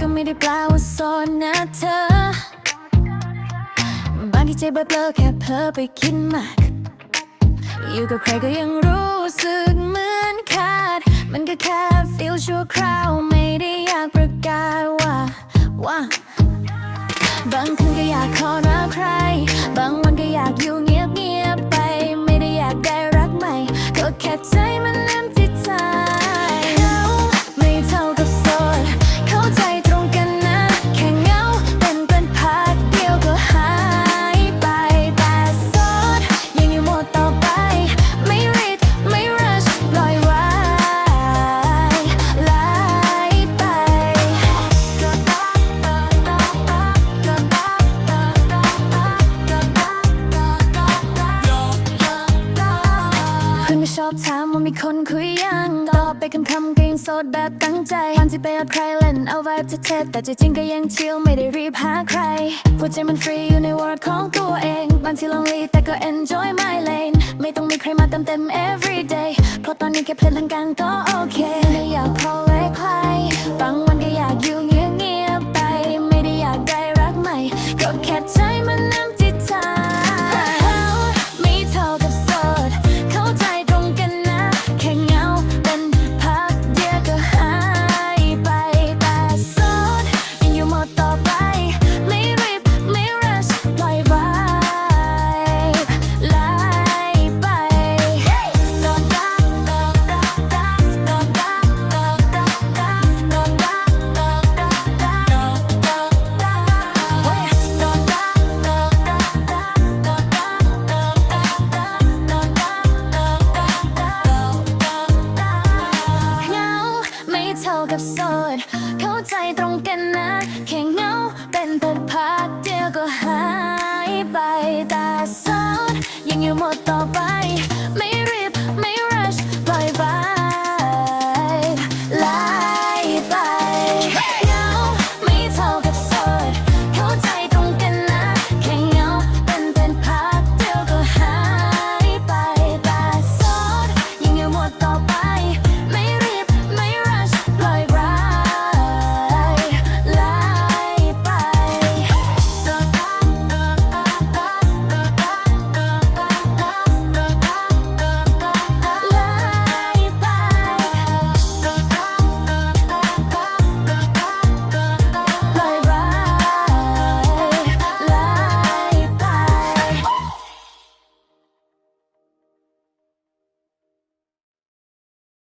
ก็ไม่ได้แปลว่าโสดนะเธอบางทีใจเบลอแค่เพ้อไปคิดมาก อยู่กับใครก็ยังรู้สึกเหมือนขาด มันก็แค่ฟีลชั่วคราวไม่ได้อยากประกาศว่าว่า บางคืนก็อยากขอรับใคร ชอบถามว่ามีคนคุยยังตอบไปคำคำก็ยังโสดแบบตั้งใจวันที่ไปกับใครเล่นเอาไว้จะเท่ๆแต่ใจจริงก็ยังชิลไม่ได้รีบหาใครหัวใจมันฟรีอยู่ในวอร์ดของตัวเองบางทีลองลีแต่ก็ enjoy my lane ไม่ต้องมีใครมาเติมเต็ม every day เพราะตอนนี้แค่เพลินทางการก็โอเค เท่ากับโสดเข้าใจตรงกันนะ แค่เงาเป็นแต่พักเดียวก็หายไปแต่โสดยังอยู่หมดต่อไป